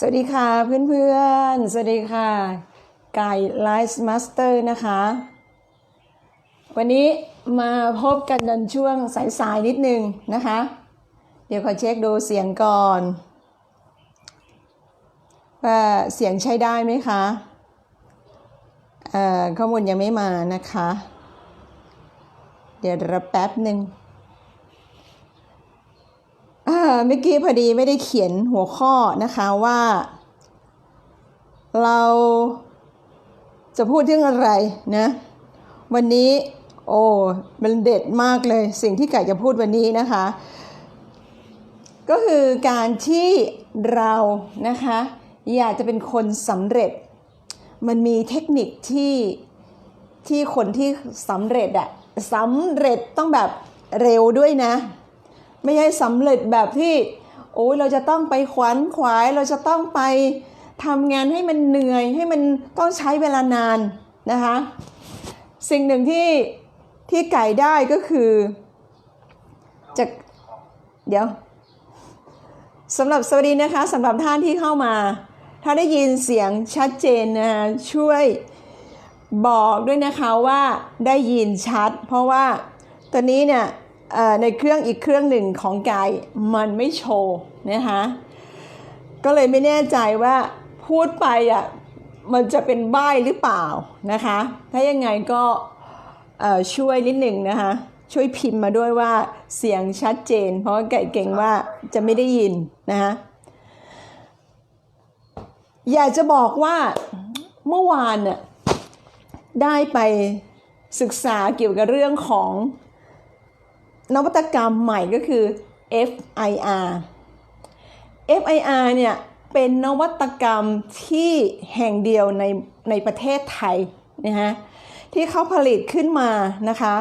สวัสดีค่ะเพื่อนๆ สวัสดีค่ะ ไก่ไลฟ์มาสเตอร์นะคะ วันนี้มาพบกันในช่วงสายๆ นิดนึงนะคะ เดี๋ยวขอเช็คดูเสียงก่อนว่าเสียงใช้ได้ไหมคะข้อมูลยังไม่มานะคะ เดี๋ยวรอแป๊บหนึ่ง เมื่อกี้พอดีไม่ได้เขียนหัวข้อนะคะว่า เราจะพูดเรื่องอะไรนะ วันนี้โอ้มันเด็ดมากเลยสิ่งที่ไก่จะพูดวันนี้นะคะ ก็คือการที่เรานะคะ อยากจะเป็นคนสำเร็จ มันมีเทคนิคที่ที่คนที่สำเร็จอะสำเร็จต้องแบบเร็วด้วยนะ ไม่ใช่สำเร็จแบบที่โอ้ยเราจะต้องไปขวนขวายเราจะต้องไปทำงานให้มันเหนื่อยให้มันต้องใช้เวลานานนะคะสิ่งหนึ่งที่ที่ไก่ได้ก็คือจะเดี๋ยวสำหรับสวัสดีนะคะสำหรับท่านที่เข้ามา ถ้าได้ยินเสียงชัดเจนนะช่วยบอกด้วยนะคะว่าได้ยินชัด เพราะว่าตอนนี้เนี่ย ในเครื่องอีกเครื่องหนึ่งของกายมันไม่โชว์นะคะก็เลยไม่แน่ใจว่าพูดไปอะมันจะเป็นใบ้หรือเปล่านะคะ ถ้ายังไงก็ช่วยนิดหนึ่งนะคะช่วยพิมพ์มาด้วยว่าเสียงชัดเจน เพราะไก่เก่งว่าจะไม่ได้ยินนะคะอยากจะบอกว่าเมื่อวานน่ะได้ไปศึกษาเกี่ยวกับเรื่องของ นวัตกรรมใหม่ก็คือ FIR FIR เนี่ยเป็นนวัตกรรมที่แห่งเดียวในในประเทศไทยนะฮะที่เขาผลิตขึ้นมานะคะ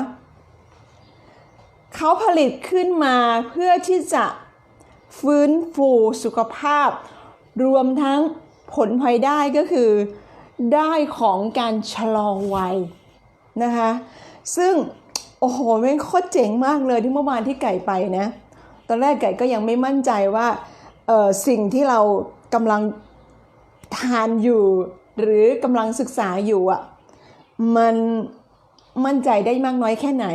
เขาผลิตขึ้นมาเพื่อที่จะฟื้นฟูสุขภาพ รวมทั้งผลพลอยได้ก็คือ ได้ของการชะลอวัยนะคะซึ่ง โอ้โหแม่งโคตรเจ๋งมากเลยที่เมื่อวานที่ไก่ไปนะ ตอนแรกไก่ก็ยังไม่มั่นใจว่าเออสิ่งที่เรากำลังทานอยู่ หรือกำลังศึกษาอยู่อะมันมั่นใจได้มากน้อยแค่ไหน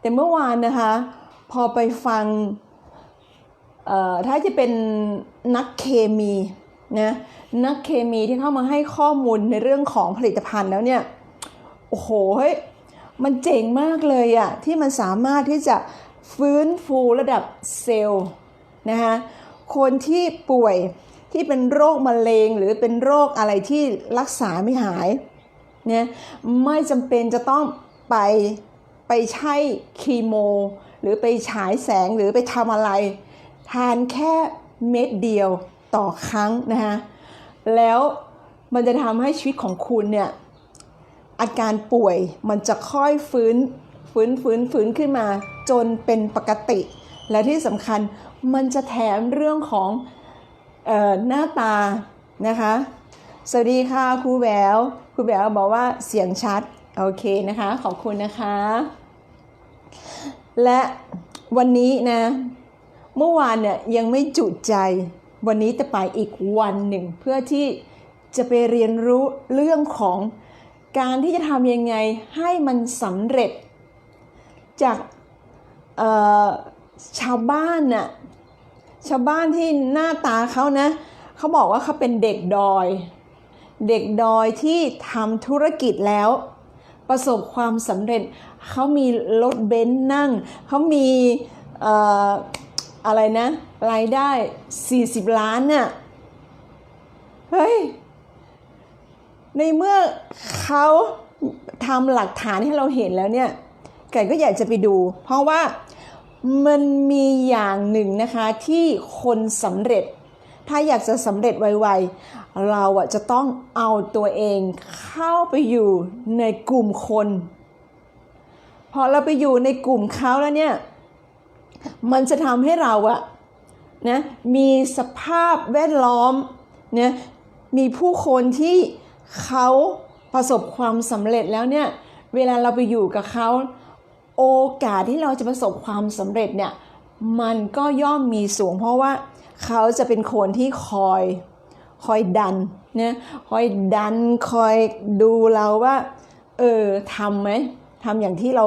แต่เมื่อวานนะคะ พอไปฟังเอ่อถ้าจะเป็นนักเคมีนะนักเคมีที่เข้ามาให้ข้อมูลในเรื่องของผลิตภัณฑ์แล้วเนี่ย โอ้โหเฮ้ย มันเจ๋งมากเลยอะที่มันสามารถที่จะฟื้นฟูระดับเซลล์นะคะคนที่ป่วยที่เป็นโรคมะเร็งหรือเป็นโรคอะไรที่รักษาไม่หายเนี่ยไม่จำเป็นจะต้องไปไปใช้เคีโมหรือไปฉายแสงหรือไปทำอะไร ทานแค่เม็ดเดียวต่อครั้งนะคะแล้วมันจะทำให้ชีวิตของคุณเนี่ย อาการป่วยมันจะค่อยฟื้นฟื้นฟื้นฟื้นขึ้นมา จนเป็นปกติ และที่สำคัญมันจะแถมเรื่องของออหน้าตานะคะ สวัสดีค่ะครูแหววครูแหววบอกว่าเสียงชัด โอเคนะคะ ขอบคุณนะคะ และวันนี้นะ เมื่อวานเนี่ยยังไม่จุใจวันนี้จะไปอีกวันหนึ่ง เพื่อที่จะไปเรียนรู้เรื่องของ การที่จะทำยังไงให้มันสำเร็จจากชาวบ้านน่ะชาวบ้านที่หน้าตาเขานะเขาบอกว่าเขาเป็นเด็กดอย เด็กดอยที่ทำธุรกิจแล้ว ประสบความสำเร็จเขามีรถเบนซ์นั่งเขามีเอ่ออะไรนะรายได้ 40 ล้านน่ะเฮ้ย ในเมื่อเขาทำหลักฐานให้เราเห็นแล้วเนี่ยไก่ก็อยากจะไปดู เพราะว่ามันมีอย่างหนึ่งนะคะที่คนสำเร็จ ถ้าอยากจะสำเร็จไวๆ เราอะจะต้องเอาตัวเองเข้าไปอยู่ในกลุ่มคน พอเราไปอยู่ในกลุ่มเขาแล้วเนี่ย มันจะทำให้เราอะนะมีสภาพแวดล้อมนะมีผู้คนที่ เขาประสบความสำเร็จแล้วเนี่ยเวลาเราไปอยู่กับเขาโอกาสที่เราจะประสบความสำเร็จเนี่ยมันก็ย่อมมีสูง เพราะว่าเขาจะเป็นคนที่คอยคอยดันนะคอยดันคอยดูเราว่าเออทำไหมทำอย่างที่เรา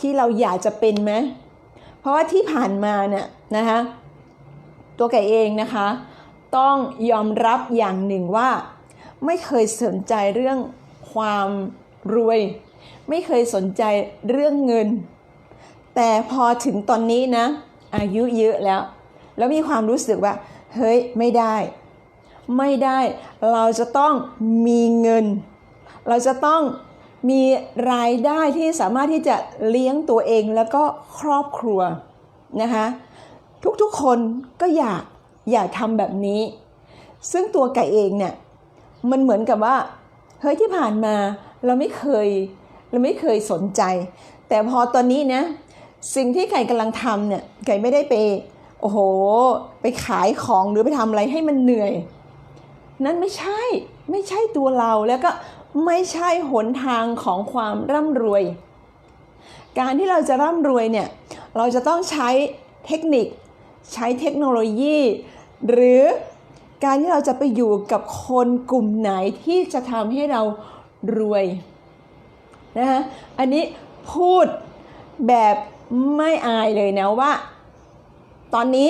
ที่เราอยากจะเป็นไหมเพราะว่าที่ผ่านมาเนี่ยนะคะตัวไก่เองนะคะ ต้องยอมรับอย่างหนึ่งว่า ไม่เคยสนใจเรื่องความรวย ไม่เคยสนใจเรื่องเงิน แต่พอถึงตอนนี้นะ อายุเยอะแล้ว แล้วมีความรู้สึกว่า เฮ้ยไม่ได้ ไม่ได้เราจะต้องมีเงิน เราจะต้องมีรายได้ที่สามารถที่จะเลี้ยงตัวเองแล้วก็ครอบครัวนะคะทุกๆคนก็อยากอยากทำแบบนี้ ซึ่งตัวไก่เองเนี่ย มันเหมือนกับว่าเฮ้ยที่ผ่านมาเราไม่เคยเราไม่เคยสนใจ แต่พอตอนนี้นะสิ่งที่ไก่กำลังทำเนี่ยไก่ไม่ได้ไปโอ้โห ไปขายของหรือไปทำอะไรให้มันเหนื่อย นั่นไม่ใช่ไม่ใช่ตัวเราแล้วก็ไม่ใช่หนทางของความร่ำรวย การที่เราจะร่ำรวยเนี่ยเราจะต้องใช้เทคนิค ใช้เทคโนโลยี หรือ การที่เราจะไปอยู่กับคนกลุ่มไหนที่จะทำให้เรารวยนะคะอันนี้พูดแบบไม่อายเลยนะว่า ตอนนี้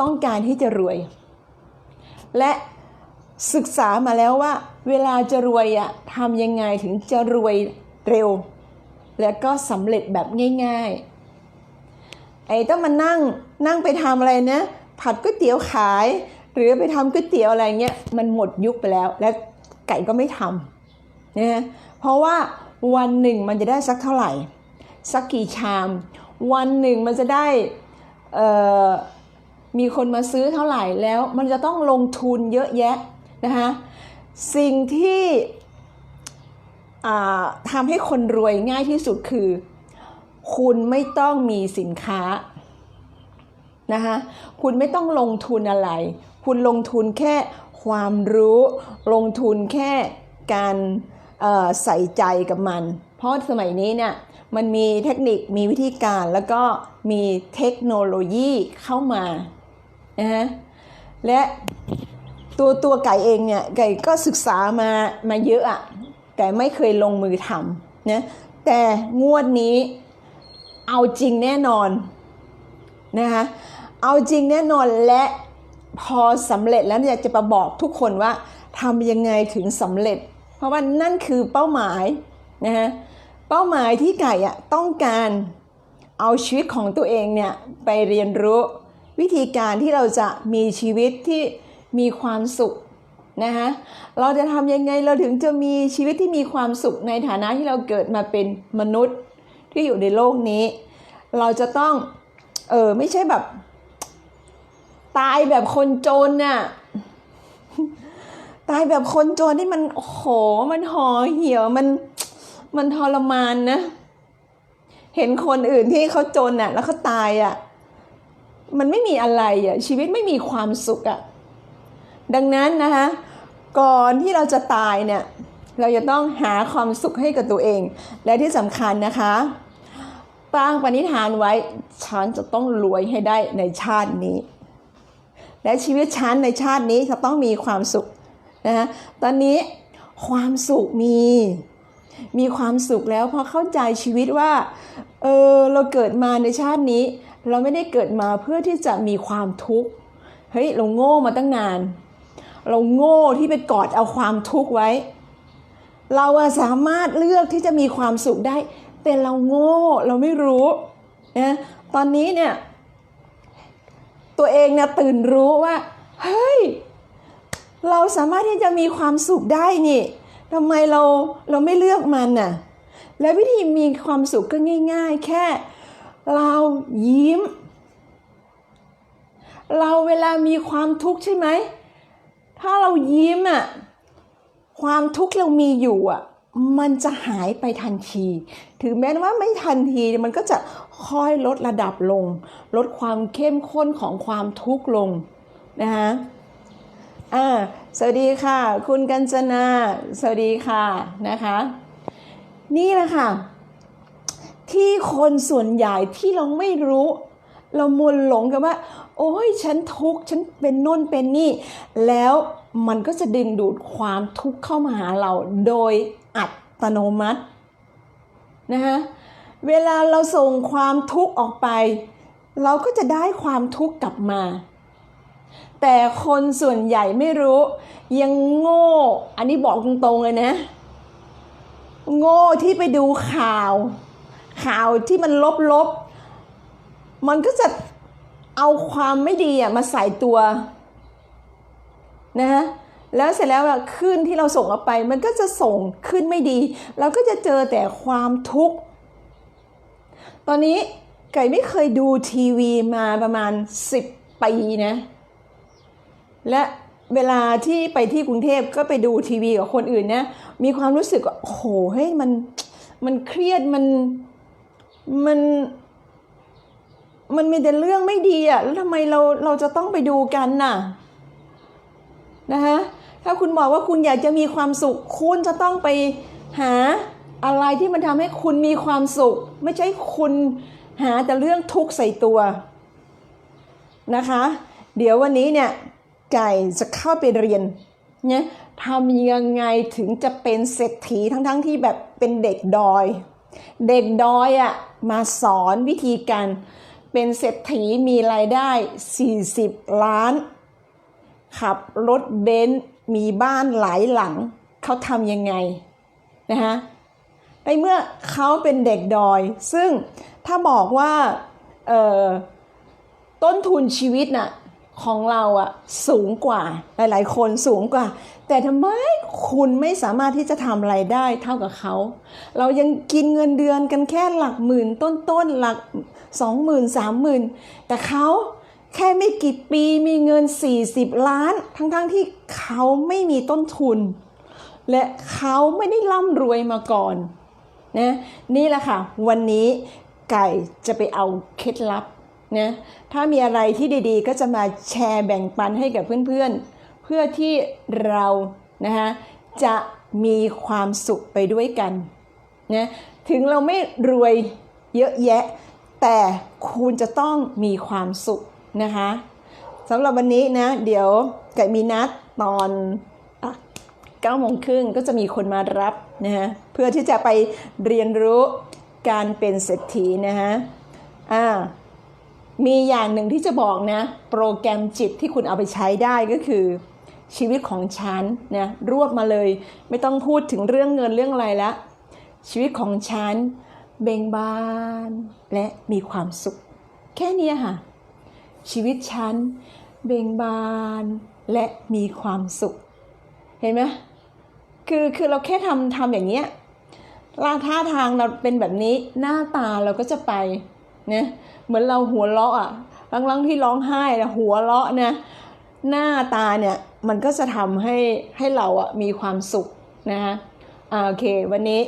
ต้องการที่จะรวย และศึกษามาแล้วว่า เวลาจะรวยอะทำยังไงถึงจะรวยเร็ว และก็สำเร็จแบบง่ายๆ ไอ้ต้องมานั่งนั่งไปทำอะไรนะ ผัดก๋วยเตี๋ยวขาย หรือไปทำก๋วยเตี๋ยวอะไรเงี้ยมันหมดยุคไปแล้ว และไก่ก็ไม่ทำนะเพราะว่าวันหนึ่งมันจะได้สักเท่าไหร่ สักกี่ชาม วันหนึ่งมันจะได้มีคนมาซื้อเท่าไหร่แล้วมันจะต้องลงทุนเยอะแยะนะคะสิ่งที่ทำให้คนรวยง่ายที่สุดคือ คุณไม่ต้องมีสินค้า นะคะคุณไม่ต้องลงทุนอะไร คุณลงทุนแค่ความรู้ ลงทุนแค่การใส่ใจกับมัน เพราะสมัยนี้เนี่ยมันมีเทคนิคมีวิธีการแล้วก็มีเทคโนโลยีเข้ามานะฮะและตัวตัวไก่เองเนี่ยไก่ก็ศึกษามามาเยอะอะไก่ไม่เคยลงมือทำนะแต่งวดนี้เอาจริงแน่นอน นะคะเอาจริงแน่นอนและพอสำเร็จแล้วอยากจะมาบอกทุกคนว่าทำยังไงถึงสำเร็จ เพราะว่านั่นคือเป้าหมายนะฮะเป้าหมายที่ไก่อะต้องการเอาชีวิตของตัวเองเนี่ยไปเรียนรู้วิธีการที่เราจะมีชีวิตที่มีความสุขนะคะเราจะทำยังไงเราถึงจะมีชีวิตที่มีความสุขในฐานะที่เราเกิดมาเป็นมนุษย์ที่อยู่ในโลกนี้ เราจะต้อง เออ ไม่ใช่แบบ ตายแบบคนจนน่ะ ตายแบบคนจนที่มันโหมันห่อเหี่ยวมันมันทรมานนะ เห็นคนอื่นที่เขาจนน่ะ แล้วเขาตายอะ มันไม่มีอะไรอะ ชีวิตไม่มีความสุขอะ ดังนั้นนะคะก่อนที่เราจะตายเนี่ย เราจะต้องหาความสุขให้กับตัวเอง และที่สำคัญนะคะ ตั้งปณิธานไว้ ฉันจะต้องรวยให้ได้ในชาตินี้ และชีวิตฉันในชาตินี้จะต้องมีความสุขนะตอนนี้ความสุขมี มีความสุขแล้วพราะเข้าใจชีวิตว่า เออเราเกิดมาในชาตินี้ เราไม่ได้เกิดมาเพื่อที่จะมีความทุกข์ เฮ้ยเราโง่มาตั้งนาน เราโง่ที่ไปกอดเอาความทุกข์ไว้ เราสามารถเลือกที่จะมีความสุขได้ แต่เราโง่เราไม่รู้นะตอนนี้เนี่ย ตัวเองเนี่ยตื่นรู้ว่า เฮ้ย เราสามารถที่จะมีความสุขได้นี่ทำไมเราเราไม่เลือกมันน่ะ และวิธีมีความสุขก็ง่าย ๆ แค่ เรายิ้ม เราเวลามีความทุกข์ใช่ไหม ถ้าเรายิ้มอะ ความทุกข์เรามีอยู่อะ มันจะหายไปทันที ถึงแม้ว่าไม่ทันทีมันก็จะค่อยลดระดับลง ลดความเข้มข้นของความทุกข์ลงนะคะอ่าสวัสดีค่ะ คุณกัญจนา สวัสดีค่ะนะคะ นี่แหละค่ะ ที่คนส่วนใหญ่ที่เราไม่รู้ เรามัวหลงกับว่า โอ้ยฉันทุกข์ฉันเป็นโน่นเป็นนี่ แล้วมันก็จะดึงดูดความทุกข์เข้ามาหาเราโดย อัตโนมัตินะคะเวลาเราส่งความทุกข์ออกไป เราก็จะได้ความทุกข์กลับมา แต่คนส่วนใหญ่ไม่รู้ยังโง่ อันนี้บอกตรงๆเลยนะ โง่ที่ไปดูข่าว ข่าวที่มันลบๆ มันก็จะเอาความไม่ดีอะมาใส่ตัวนะฮะ แล้วเสร็จแล้วอะขึ้นที่เราส่งออกไป มันก็จะส่งขึ้นไม่ดี เราก็จะเจอแต่ความทุกข์ ตอนนี้ไก่ไม่เคยดูทีวีมาประมาณ 10 ปีนะ และเวลาที่ไปที่กรุงเทพก็ไปดูทีวีกับคนอื่นเนะมีความรู้สึกว่าโอ้โหเฮ้ยมันมันเครียดมันมันมันมีแต่เรื่องไม่ดีอะแล้วทำไมเราเราจะต้องไปดูกันน่ะ นะคะถ้าคุณบอกว่าคุณอยากจะมีความสุข คุณจะต้องไปหาอะไรที่มันทำให้คุณมีความสุข ไม่ใช่คุณหาแต่เรื่องทุกข์ใส่ตัวนะคะ เดี๋ยววันนี้เนี่ยไก่จะเข้าไปเรียนเนี่ยทำยังไงถึงจะเป็นเศรษฐีทั้งๆทที่แบบเป็นเด็กดอย เด็กดอยอะ่ะมาสอนวิธีการเป็นเศรษฐีมีรายได้ 40 ล้าน ขับรถเบนซ์มีบ้านหลายหลัง เขาทำยังไงนะคะในเมื่อเขาเป็นเด็กดอย ซึ่งถ้าบอกว่าเอ่อต้นทุนชีวิตน่ะของเราอะสูงกว่าหลาย ๆ คนสูงกว่า แต่ทำไมคุณไม่สามารถที่จะทำอะไรได้เท่ากับเขา เรายังกินเงินเดือนกันแค่หลักหมื่นต้นๆหลักสองหมื่นสามหมื่นแต่เขา แค่ไม่กี่ปีมีเงิน 40 ล้าน ทั้งๆทที่เขาไม่มีต้นทุน และเขาไม่ได้ร่ำรวยมาก่อนนะนี่แหละค่ะ วันนี้ไก่จะไปเอาเคล็ดลับนะถ้ามีอะไรที่ดีๆ ก็จะมาแชร์แบ่งปันให้กับเพื่อนๆ เพื่อที่เรานะคะจะมีความสุขไปด้วยกันนะถึงเราไม่รวยเยอะแยะ แต่คุณจะต้องมีความสุข นะคะสำหรับวันนี้นะ เดี๋ยวไก่มีนัดตอนอะ9โมงครึ่งก็จะมีคนมารับนะฮะเพื่อที่จะไปเรียนรู้การเป็นเศรษฐีนะฮะอ่ามีอย่างหนึ่งที่จะบอกนะ โปรแกรมจิตที่คุณเอาไปใช้ได้ก็คือชีวิตของฉันนะรวบมาเลย ไม่ต้องพูดถึงเรื่องเงินเรื่องอะไรละชีวิตของฉันเบ่งบานและมีความสุข แค่นี้ค่ะ ชีวิตฉันเบ่งบานและมีความสุข เห็นไหมคือคือเราแค่ทำทำอย่างเงี้ยล่าท่าทางเราเป็นแบบนี้หน้าตาเราก็จะไปนะเหมือนเราหัวเราะอะลังๆที่ร้องไห้นะหัวเราะนะหน้าตาเนี่ยมันก็จะทำให้ให้เราอะมีความสุขนะคะโอเค วันนี้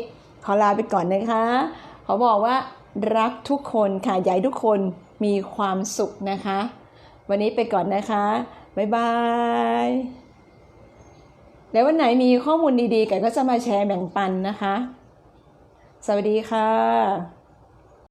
ขอลาไปก่อนนะคะ ขอบอกว่ารักทุกคนค่ะอยากให้ทุกคน มีความสุขนะคะ วันนี้ไปก่อนนะคะ บ๊ายบาย แล้ววันไหนมีข้อมูลดีๆกันก็จะมาแชร์แบ่งปันนะคะ สวัสดีค่ะ